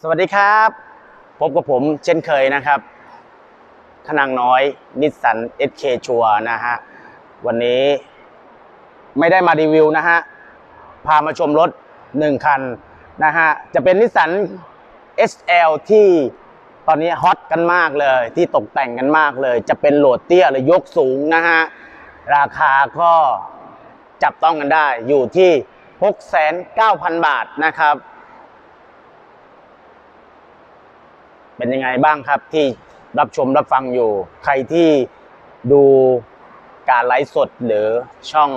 สวัสดีครับ พบกับผมเช่นเคยนะครับขนางน้อยนิสสัน SK ชัวนะฮะ วันนี้ไม่ได้มารีวิวนะฮะ พามาชมรถหนึ่งคันนะฮะ จะเป็นนิสสัน SL ที่ตอนนี้ฮอตกันมากเลย ที่ตกแต่งกันมากเลย จะเป็นโหลดเตี้ยหรือยกสูงนะฮะ ราคาก็จับต้องกันได้อยู่ที่ 69,000 บาทนะครับ เป็นยังไงบ้างครับที่รับชมรับฟังอยู่ ใครที่ดูการไลฟ์สดหรือช่อง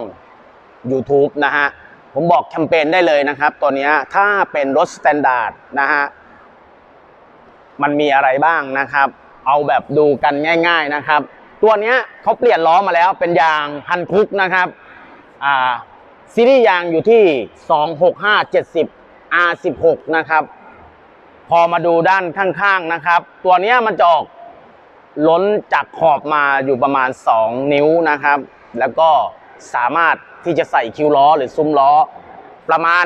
YouTube นะฮะ ผมบอกแคมเปญได้เลยนะครับ ตัวนี้ถ้าเป็นรถสแตนดาร์ดนะฮะ มันมีอะไรบ้างนะครับ เอาแบบดูกันง่าย ๆนะครับ ตัวนี้เขาเปลี่ยนล้อมาแล้วเป็นยางฮันคุกนะครับอ่าซีรีส์ยางอยู่ที่ 265 70 R16 นะครับ พอมาดูด้านข้างๆนะครับ ตัวนี้มันจะออกล้นจากขอบมาอยู่ประมาณ 2 นิ้วนะครับ แล้วก็สามารถที่จะใส่คิวล้อหรือซุ้มล้อ ประมาณ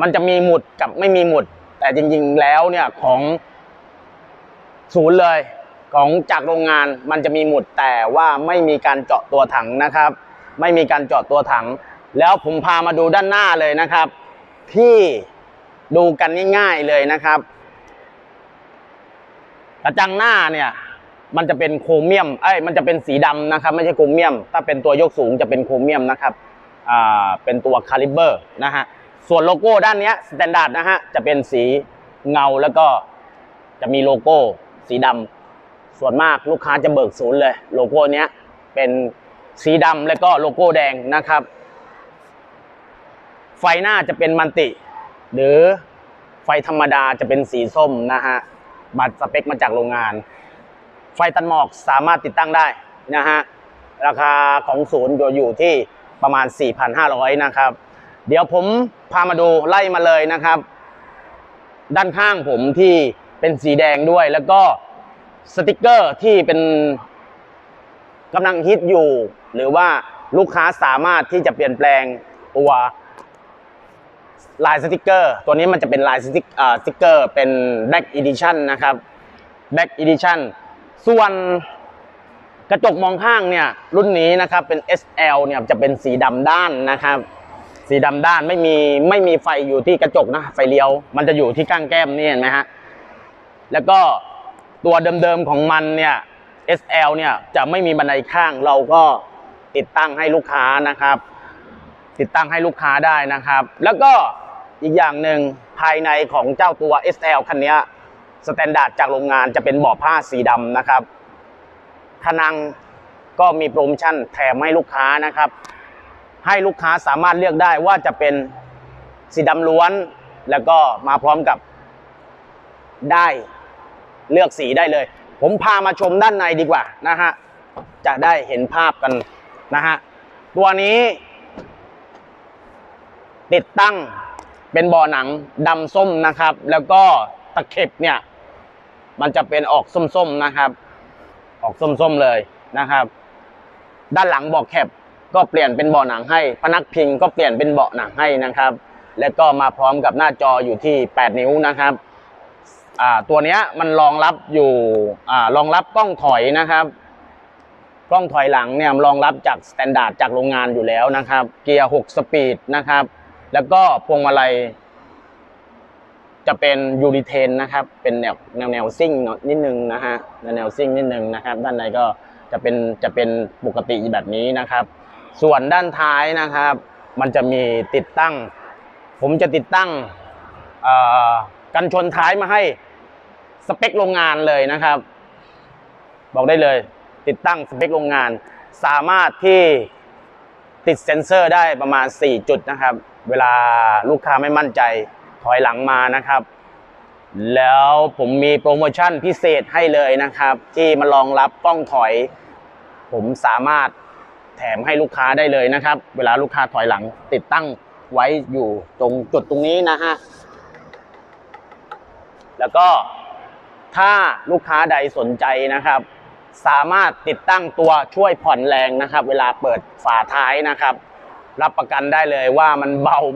มันจะมีหมุดกับไม่มีหมุด แต่จริงๆแล้วเนี่ยของศูนย์เลยของจากโรงงานมันจะมีหมุดแต่ว่าไม่มีการเจาะตัวถังนะครับ ไม่มีการเจาะตัวถัง แล้วผมพามาดูด้านหน้าเลยนะครับ ที่ดูกันง่ายๆเลยนะครับ กระจังหน้าเนี่ยมันจะเป็นโครเมียม เอ้ย มันจะเป็นสีดำนะครับ ไม่ใช่โครเมียม ถ้าเป็นตัวยกสูงจะเป็นโครเมียมนะครับ อ่า เป็นตัวคาลิเบอร์นะฮะ ส่วนโลโก้ด้านเนี้ยสแตนดาร์ดนะฮะ จะเป็นสีเงาแล้วก็จะมีโลโก้สีดำส่วนมากลูกค้าจะเบิกศูนย์เลย โลโก้เนี้ยเป็นสีดำแล้วก็โลโก้แดงนะครับ ไฟหน้าจะเป็นมันติ หรือไฟธรรมดาจะเป็นสีส้มนะฮะ บัตรสเปคมาจากโรงงาน ไฟตัดหมอกสามารถติดตั้งได้นะฮะ ราคาของศูนย์อยู่ที่ประมาณ 4,500 นะครับ เดี๋ยวผมพามาดูไล่มาเลยนะครับ ด้านข้างผมที่เป็นสีแดงด้วย แล้วก็สติกเกอร์ที่เป็นกำลังฮิตอยู่ หรือว่าลูกค้าสามารถที่จะเปลี่ยนแปลงตัว ลายสติกเกอร์ ตัวนี้มันจะเป็นลายสติกอ่าสติกเกอร์เป็น Black Edition นะครับ Black Edition ส่วนกระจกมองข้างเนี่ยรุ่นนี้นะครับเป็น SL เนี่ยจะเป็นสีดำด้านนะครับ สีดำด้านไม่มีไม่มีไฟอยู่ที่กระจกนะไฟเลี้ยว มันจะอยู่ที่ก้างแก้มนี่เห็นไหมฮะแล้วก็ตัวเดิมๆของมันเนี่ย SL เนี่ยจะไม่มีบันไดข้างเราก็ติดตั้งให้ลูกค้านะครับ ติดตั้งให้ลูกค้าได้นะครับ แล้วก็ อีกอย่างหนึ่งภายในของเจ้าตัว SL คันนี้สแตนดาร์ดจากโรงงานจะเป็นเบาะผ้าสีดำนะครับขนังก็มีโปรโมชั่นแถมให้ลูกค้านะครับ ให้ลูกค้าสามารถเลือกได้ว่าจะเป็นสีดำล้วน แล้วก็มาพร้อมกับได้เลือกสีได้เลย ผมพามาชมด้านในดีกว่านะฮะจะได้เห็นภาพกันนะฮะตัวนี้ ติดตั้ง เป็นบ่อหนังดำส้มนะครับ แล้วก็ตะเข็บเนี่ย มันจะเป็นออกส้มๆนะครับ ออกส้มๆเลยนะครับ ด้านหลังเบาะแคบก็เปลี่ยนเป็นเบาะหนังให้ พนักพิงก็เปลี่ยนเป็นเบาะหนังให้นะครับ และก็มาพร้อมกับหน้าจออยู่ที่ 8 นิ้วนะครับอ่าตัวเนี้ยมันรองรับอยู่อ่ารองรับกล้องถอยนะครับ กล้องถอยหลังเนี่ยรองรับจากสแตนดาร์ดจากโรงงานอยู่แล้วนะครับ เกียร์ 6 สปีดนะครับ แล้วก็พวงมาลัย จะเป็นยูริเทนนะครับ เป็นแนวแนวแนวซิ่งนิดนึงนะฮะแนวแนวซิ่งนิดนึงนะครับ ด้านในก็จะเป็นจะเป็นปกติแบบนี้นะครับ ส่วนด้านท้ายนะครับ มันจะมีติดตั้ง ผมจะติดตั้งกันชนท้ายมาให้สเปคโรงงานเลยนะครับ บอกได้เลย ติดตั้งสเปคโรงงาน สามารถที่ติดเซ็นเซอร์ได้ประมาณ 4 จุดนะครับ เวลาลูกค้าไม่มั่นใจถอยหลังมานะครับ แล้วผมมีโปรโมชั่นพิเศษให้เลยนะครับ ที่มารองรับกล้องถอย ผมสามารถแถมให้ลูกค้าได้เลยนะครับ เวลาลูกค้าถอยหลังติดตั้งไว้อยู่ตรงจุดตรงนี้นะฮะแล้วก็ถ้าลูกค้าใดสนใจนะครับ สามารถติดตั้งตัวช่วยผ่อนแรงนะครับ เวลาเปิดฝาท้ายนะครับ รับประกันได้เลยว่ามันเบา